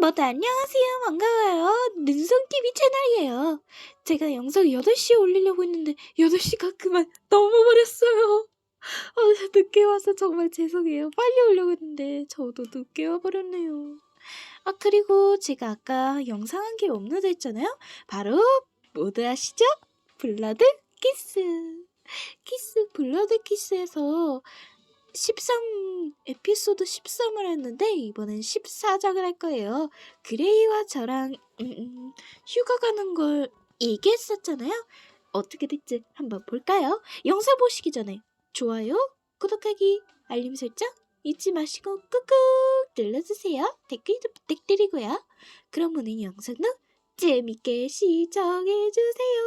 모두 안녕하세요. 반가워요. 눈송TV 채널이에요. 제가 영상 8시에 올리려고 했는데 8시가 그만 넘어버렸어요. 아, 늦게 와서 정말 죄송해요. 빨리 오려고 했는데 저도 늦게 와버렸네요. 아, 그리고 제가 아까 영상 한 개 업로드 했잖아요. 바로 모두 아시죠? 블러드 키스. 키스, 블러드 키스에서 13 에피소드 13을 했는데 이번엔 14장을 할 거예요. 그레이와 저랑 음, 음, 휴가 가는 걸 얘기했었잖아요. 어떻게 됐지 한번 볼까요? 영상 보시기 전에 좋아요, 구독하기, 알림 설정 잊지 마시고 꾹꾹 눌러주세요. 댓글도 부탁드리고요. 그럼 오늘 영상도 재밌게 시청해주세요.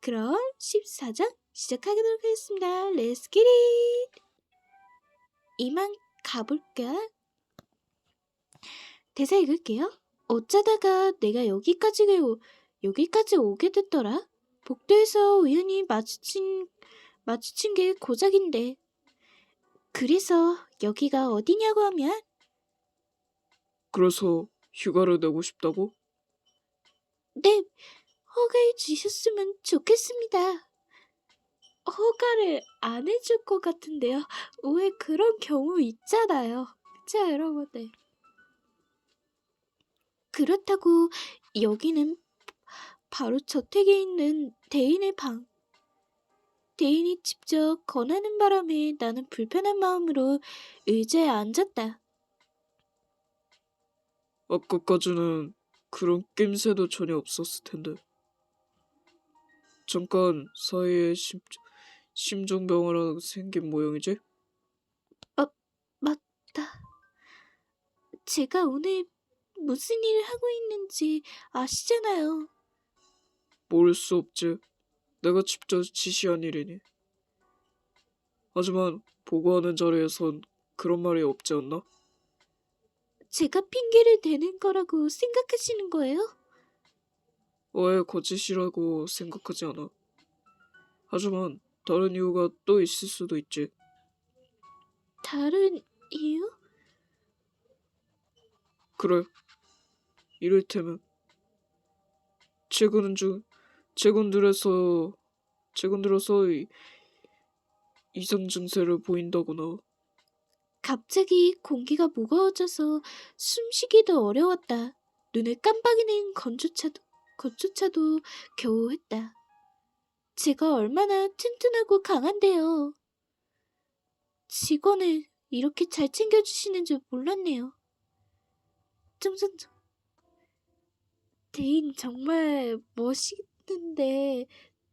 그럼 14장 시작하도록 하겠습니다. Let's get it! 이만 가볼까? 대사 읽을게요. 어쩌다가 내가 여기까지 오, 여기까지 오게 됐더라? 복도에서 우연히 마주친, 마주친 게 고작인데. 그래서 여기가 어디냐고 하면, 그래서 휴가를 내고 싶다고? 네, 허가해 주셨으면 좋겠습니다. 허가를 안 해줄 것 같은데요. 왜 그런 경우 있잖아요. 그쵸, 여러분들? 그렇다고 여기는 바로 저택에 있는 대인의 방. 대인이 직접 권하는 바람에 나는 불편한 마음으로 의자에 앉았다. 아까까지는 그런 낌새도 전혀 없었을 텐데. 잠깐 사이에 심, 심정병 하나 생긴 모양이지? 맞다. 제가 오늘 무슨 일을 하고 있는지 아시잖아요. 모를 수 없지. 내가 직접 지시한 일이니. 하지만 보고하는 자리에선 그런 말이 없지 않나? 제가 핑계를 대는 거라고 생각하시는 거예요? 왜 거짓이라고 생각하지 않아? 하지만 다른 이유가 또 있을 수도 있지. 다른 이유? 그래. 이를테면 최근 중 최근 들어서 최근 들어서 이, 이상 증세를 보인다거나 갑자기 공기가 무거워져서 숨쉬기도 어려웠다. 눈을 깜빡이는 건조차도, 건조차도 겨우 했다. 제가 얼마나 튼튼하고 강한데요. 직원을 이렇게 잘 챙겨주시는 줄 몰랐네요. 점점점. 대인 정말 멋있는데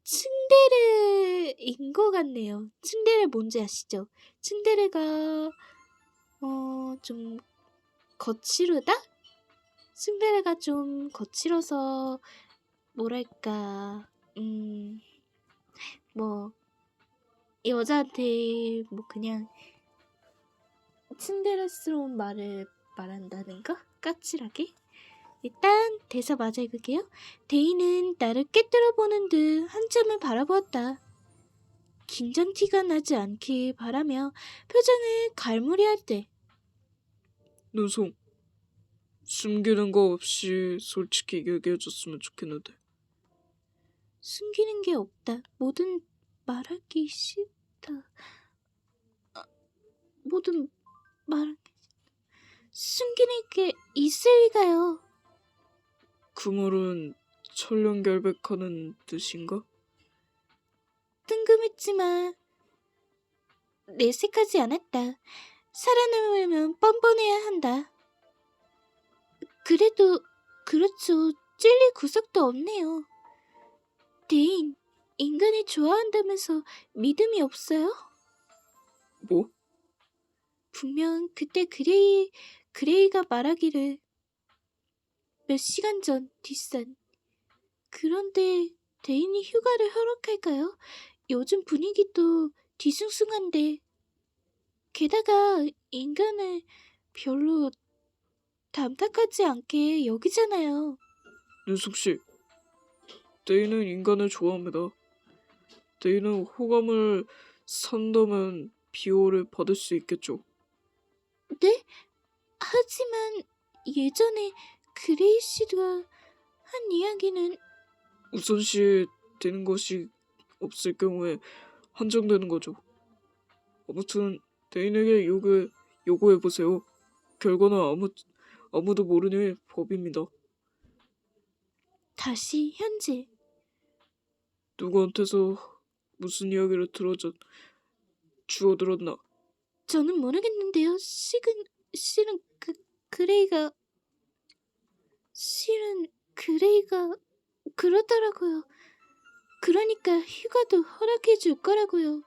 층데레인 것 같네요. 층데레 뭔지 아시죠? 층데레가 어, 좀 거칠르다? 층데레가 좀 거칠어서 뭐랄까 음, 뭐 여자한테 뭐 그냥 층데레스러운 말을 말한다든가 까칠하게 일단 대사 맞아 읽을게요. 데이는 나를 깨뜨려 보는 듯 한참을 바라보았다. 긴장 티가 나지 않길 바라며 표정을 갈무리할 때 눈송 숨기는 거 없이 솔직히 얘기해줬으면 좋겠는데 숨기는 게 없다. 뭐든 말하기 싫다. 아, 뭐든 말하기 싫다. 숨기는 게 있을 리가요. 그 말은 천연결백하는 뜻인가? 뜬금했지만 내색하지 않았다. 살아남으려면 뻔뻔해야 한다. 그래도 그렇죠. 찔릴 구석도 없네요. 대인, 인간을 좋아한다면서 믿음이 없어요? 뭐? 분명 그때 그레이, 그레이가 말하기를 몇 시간 전 뒷산. 그런데 대인이 휴가를 허락할까요? 요즘 분위기도 뒤숭숭한데. 게다가 인간을 별로 담탁하지 않게 여기잖아요. 눈숙 씨, 데이는 인간을 좋아합니다. 데이는 호감을 산다면 비호를 받을 수 있겠죠. 네? 하지만 예전에 그레이 씨가 한 이야기는 우선시 되는 것이 없을 경우에 한정되는 거죠. 아무튼 대인에게 요구 요구해 보세요. 결과는 아무 아무도 모르는 법입니다. 다시 현재 누구한테서 무슨 이야기를 들어줬 주워 들었나? 저는 모르겠는데요. 실은 실은 그 그레이가 실은 그레이가 그러더라고요. 그러니까 휴가도 허락해 줄 거라고요.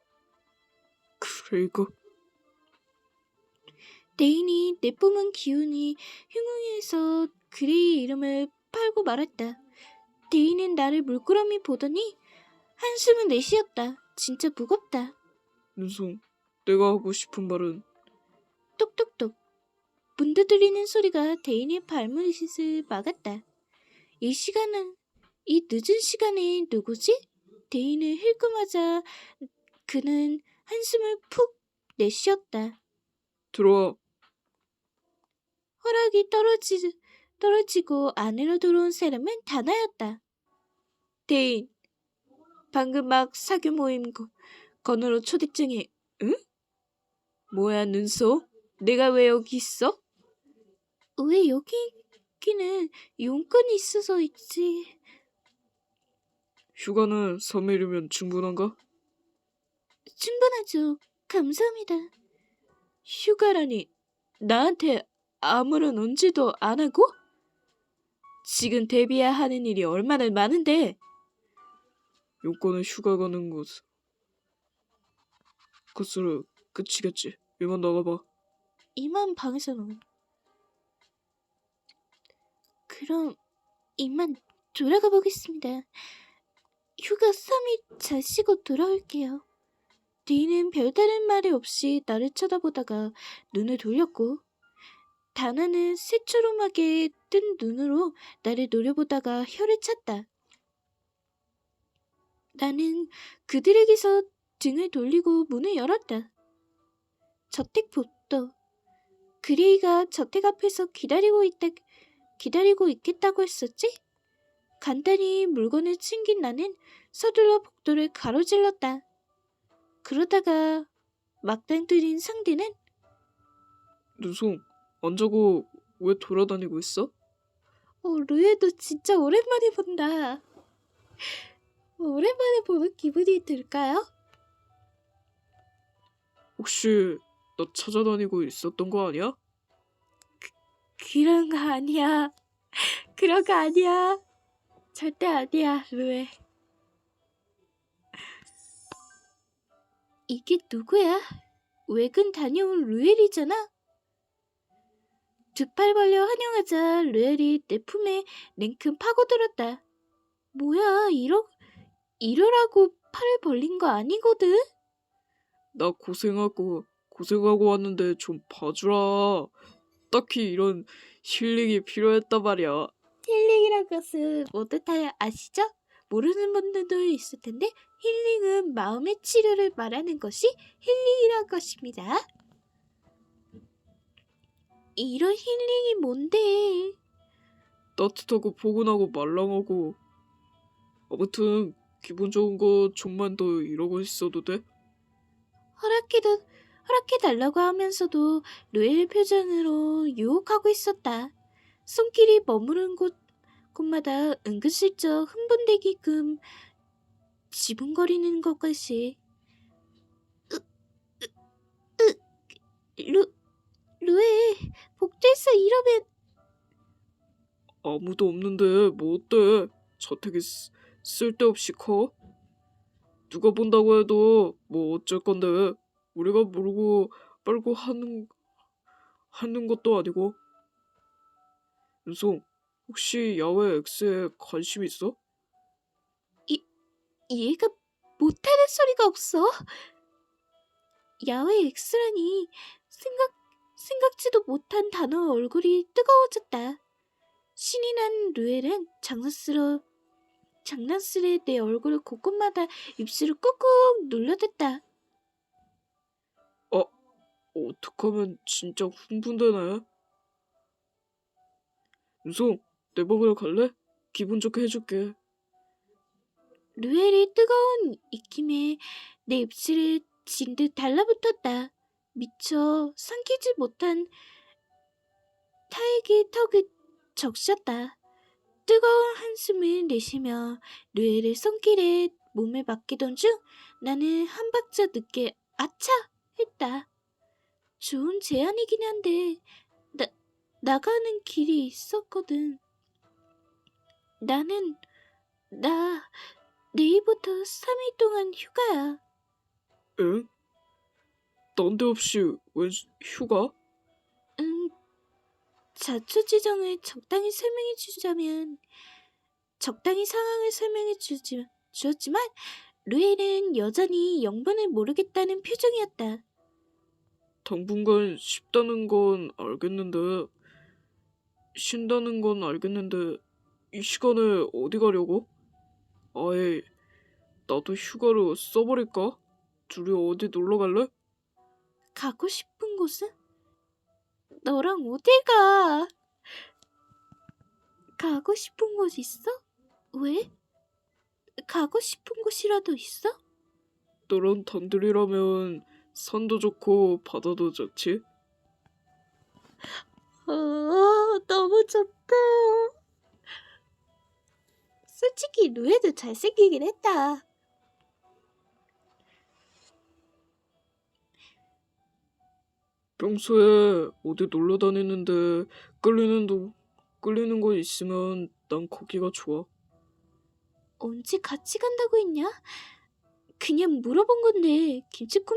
그레이가 데인이 내뿜은 기운이 흉흉해서 그레이의 이름을 팔고 말았다. 데인은 나를 물끄러미 보더니 한숨을 내쉬었다. 진짜 무겁다. 눈송 내가 하고 싶은 말은 똑똑똑. 문 두드리는 소리가 데인의 발문잇을 막았다. 이 시간은 이 늦은 시간에 누구지? 데인을 힐끔하자 그는 한숨을 푹 내쉬었다. 들어와. 허락이 떨어지, 떨어지고 안으로 들어온 사람은 다나였다. 대인, 방금 막 사교 모임 거, 건으로 초대장에, 응? 뭐야, 눈소? 내가 왜 여기 있어? 왜 여기 있기는 용건이 있어서 있지. 휴가는 3일이면 충분한가? 충분하죠. 감사합니다. 휴가라니, 나한테 아무런 언지도 안 하고? 지금 데뷔해야 하는 일이 얼마나 많은데, 용건은 휴가 가는 곳. 그것으로 끝이겠지. 이만 나가봐. 이만 방에서는. 그럼, 이만 돌아가 보겠습니다. 휴가 3일 잘 쉬고 돌아올게요. 디는 별다른 말이 없이 나를 쳐다보다가 눈을 돌렸고, 다나는 새초롬하게 뜬 눈으로 나를 노려보다가 혀를 찼다. 나는 그들에게서 등을 돌리고 문을 열었다. 저택 복도 그레이가 저택 앞에서 기다리고 있다 기다리고 있겠다고 했었지? 간단히 물건을 챙긴 나는 서둘러 복도를 가로질렀다. 그러다가 막당 들인 상대는 눈송 안 자고 왜 돌아다니고 있어? 어, 루에도 진짜 오랜만에 본다. 오랜만에 보는 기분이 들까요? 혹시 너 찾아다니고 있었던 거 아니야? 그런 거 아니야. 그런 거 아니야. 절대 아니야, 루에. 이게 누구야? 외근 다녀온 루엘이잖아? 두 팔 벌려 환영하자 루엘이 내 품에 냉큼 파고들었다. 뭐야, 이러, 이러라고 팔을 벌린 거 아니거든? 나 고생하고 고생하고 왔는데 좀 봐주라. 딱히 이런 힐링이 필요했단 말이야. 힐링이란 것은 모두 다 아시죠? 모르는 분들도 있을 텐데 힐링은 마음의 치료를 말하는 것이 힐링이란 것입니다. 이런 힐링이 뭔데? 따뜻하고 포근하고 말랑하고 아무튼 기분 좋은 거 좀만 더 이러고 있어도 돼? 허락해도 허락해달라고 하면서도 루엘 표정으로 유혹하고 있었다. 손길이 머무른 곳, 곳마다 은근슬쩍 흥분되게끔 지붕거리는 것까지. 으, 으, 으, 루, 루엘, 복도에서 이러면 아무도 없는데 뭐 어때? 저택이 쓰- 쓸데없이 커? 누가 본다고 해도 뭐 어쩔 건데 우리가 모르고 빨고 하는 하는 것도 아니고 윤송 혹시 야외 X에 관심 있어? 얘가 못하는 소리가 없어. 야외 엑스라니 생각 생각지도 못한 단어 얼굴이 뜨거워졌다. 신이 난 루엘은 장난스러 장난스레 내 얼굴 곳곳마다 입술을 꾹꾹 눌러댔다. 어떡하면 진짜 흥분되네. 은성, 내 방으로 갈래? 기분 좋게 해줄게. 루엘의 뜨거운 입김에 내 입술에 진듯 달라붙었다. 미처 삼키지 못한 타액의 턱을 적셨다. 뜨거운 한숨을 내쉬며 루엘의 손길에 몸을 맡기던 중 나는 한 박자 늦게 아차 했다. 좋은 제안이긴 한데 나 나가는 길이 있었거든. 나는 나 내일부터 3일 동안 휴가야. 응? 난데없이 웬 휴가? 응, 자초 지정을 적당히 설명해 주자면 적당히 상황을 설명해 주지, 주었지만 루엘은 여전히 영분을 모르겠다는 표정이었다. 당분간 쉽다는 건 알겠는데, 쉰다는 건 알겠는데, 이 시간에 어디 가려고? 아예, 나도 휴가를 써버릴까? 둘이 어디 놀러 갈래? 가고 싶은 곳은? 너랑 어딜 가? 가고 싶은 곳 있어? 왜? 가고 싶은 곳이라도 있어? 너랑 단둘이라면 산도 좋고 바다도 좋지? 어, 너무 좋다. 솔직히 루에도 잘생기긴 했다. 평소에 어디 놀러 다니는데 끌리는 도 끌리는 곳 있으면 난 거기가 좋아. 언제 같이 간다고 했냐? 그냥 물어본 건데 김치국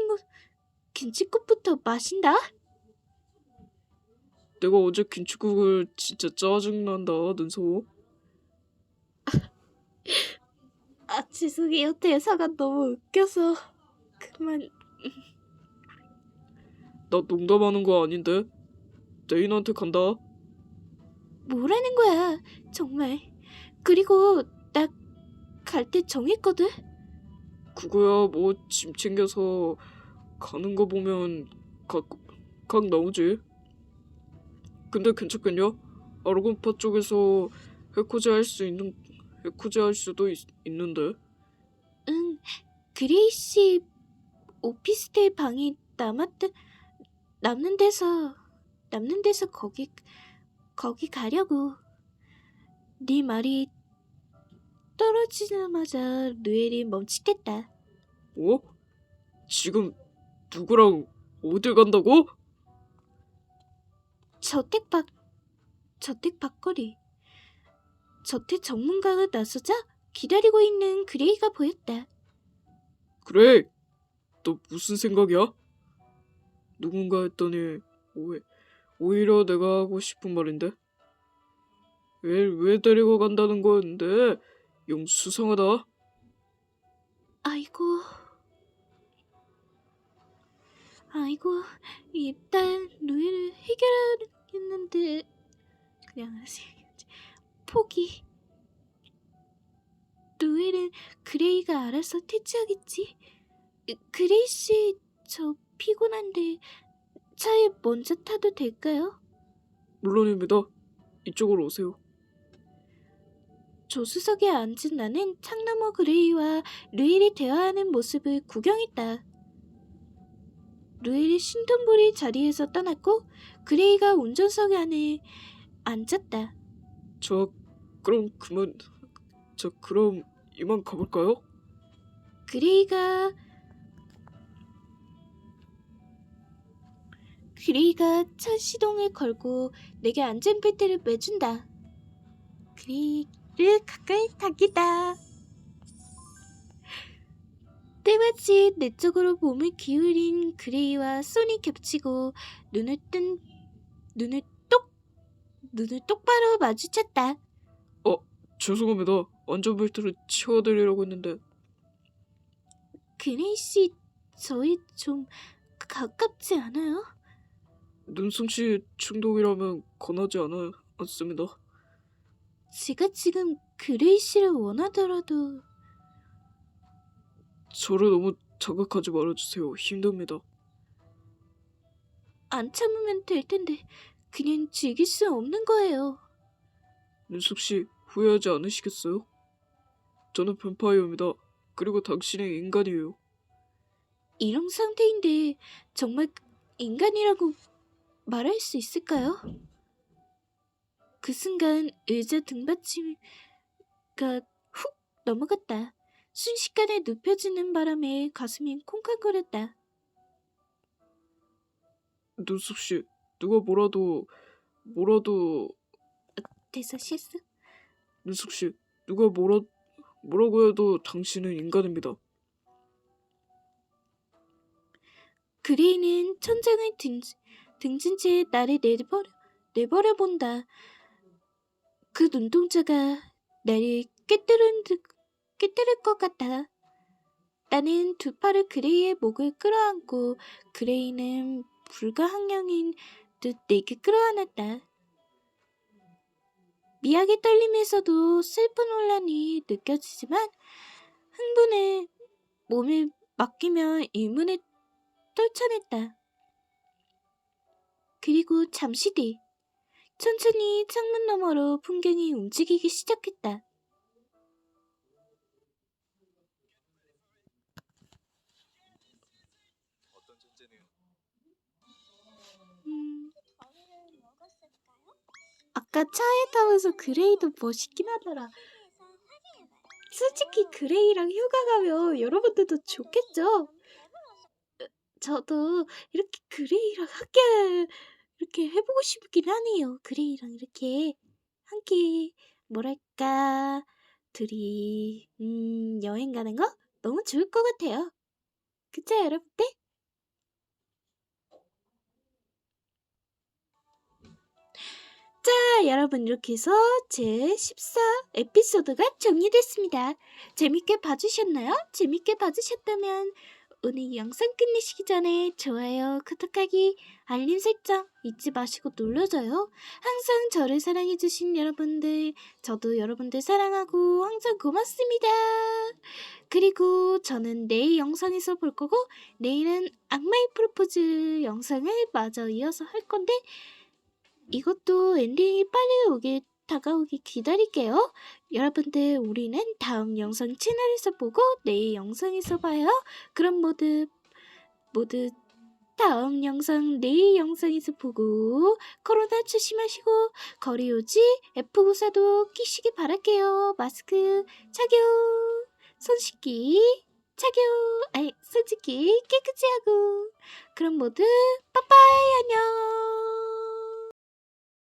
김치국부터 마신다? 내가 어제 김치국을 진짜 짜증난다, 눈소. 아 죄송해요 대사가 너무 웃겨서 그만 나 농담하는 거 아닌데. 대인한테 간다. 뭐라는 거야 정말 그리고 나 갈 때 정했거든 그거야 뭐 짐 챙겨서 가는 거 보면 각, 각 나오지. 근데 괜찮겠냐? 아르곤파 쪽에서 해코지 할수 있는 해코지 할 수도 있, 있는데. 응 그레이씨 오피스텔 방이 남았다 남는 데서 남는 데서 거기 거기 가려고 네 말이 떨어지자마자 루엘이 멈칫했다 어? 지금 누구랑 어딜 간다고? 저택 밖 저택 밖거리 저택 전문가가 나서자 기다리고 있는 그레이가 보였다 그래. 너 무슨 생각이야? 누군가 했더니 오히, 오히려 내가 하고 싶은 말인데. 왜, 왜 데리고 간다는 건데? 영 수상하다. 아이고. 아이고, 일단 루이를 해결하겠는데 그냥 하세요. 포기. 루이는 그레이가 알아서 퇴치하겠지. 으, 그레이 씨, 저 피곤한데 차에 먼저 타도 될까요? 물론입니다. 이쪽으로 오세요. 조수석에 앉은 나는 창너머 그레이와 루일이 대화하는 모습을 구경했다. 루일이 신동부리 자리에서 떠났고 그레이가 운전석 안에 앉았다. 저, 그럼 그만, 저, 그럼 이만 가볼까요? 그레이가 그레이가 차 시동을 걸고 내게 안전벨트를 매준다. 그레이를 가까이 당기다. 때마치 내 쪽으로 몸을 기울인 그레이와 손이 겹치고 눈을 뜬 눈을 똑 눈을 똑바로 마주쳤다. 죄송합니다. 안전벨트를 치워드리려고 했는데. 그레이 씨 저희 좀 가깝지 않아요? 눈솜씨 충동이라면 권하지 않아, 않습니다. 제가 지금 그레이 씨를 원하더라도 저를 너무 자극하지 말아주세요. 힘듭니다. 안 참으면 될 텐데 그냥 즐길 수 없는 거예요. 민숙 씨 후회하지 않으시겠어요? 저는 뱀파이어입니다. 그리고 당신은 인간이에요. 이런 상태인데 정말 인간이라고 말할 수 있을까요? 그 순간 의자 등받침가 훅 넘어갔다. 순식간에 눕혀지는 바람에 가슴이 콩깍거렸다. 민숙 씨 누가 뭐라도 뭐라도 대사 실수? 민숙 씨 누가 뭐라 뭐라고 해도 당신은 인간입니다. 그레이는 천장을 등, 등진 채 나를 내버려, 내버려 본다. 그 눈동자가 나를 꿰뚫은 듯, 꿰뚫을 것 같다. 나는 두 팔을 그레이의 목을 끌어안고 그레이는 불가항력인 듯 내게 끌어안았다. 미약의 떨림에서도 슬픈 혼란이 느껴지지만 흥분에 몸을 맡기며 일문에 떨쳐냈다. 그리고 잠시 뒤 천천히 창문 너머로 풍경이 움직이기 시작했다. 음, 아까 차에 타면서 그레이도 멋있긴 하더라. 솔직히 그레이랑 휴가 가면 여러분들도 좋겠죠? 저도 이렇게 그레이랑 함께 이렇게 해보고 싶긴 하네요. 그레이랑 이렇게 함께 뭐랄까 둘이 음, 여행 가는 거 너무 좋을 것 같아요. 그쵸 여러분들? 자 여러분 이렇게 해서 제 14 에피소드가 정리됐습니다. 재밌게 봐주셨나요? 재밌게 봐주셨다면 오늘 영상 끝내시기 전에 좋아요, 구독하기, 알림 설정 잊지 마시고 눌러줘요. 항상 저를 사랑해주신 여러분들, 저도 여러분들 사랑하고 항상 고맙습니다. 그리고 저는 내일 영상에서 볼 거고, 내일은 악마의 프로포즈 영상을 마저 이어서 할 건데, 이것도 엔딩이 빨리 오길 다가오기 기다릴게요. 여러분들 우리는 다음 영상 채널에서 보고 내일 영상에서 봐요. 그럼 모두 모두 다음 영상 내일 영상에서 보고 코로나 조심하시고 거리 유지 F94도 끼시기 바랄게요. 마스크 착용, 손 씻기 착용, 아니 손 씻기 깨끗이 하고 그럼 모두 빠빠이 안녕.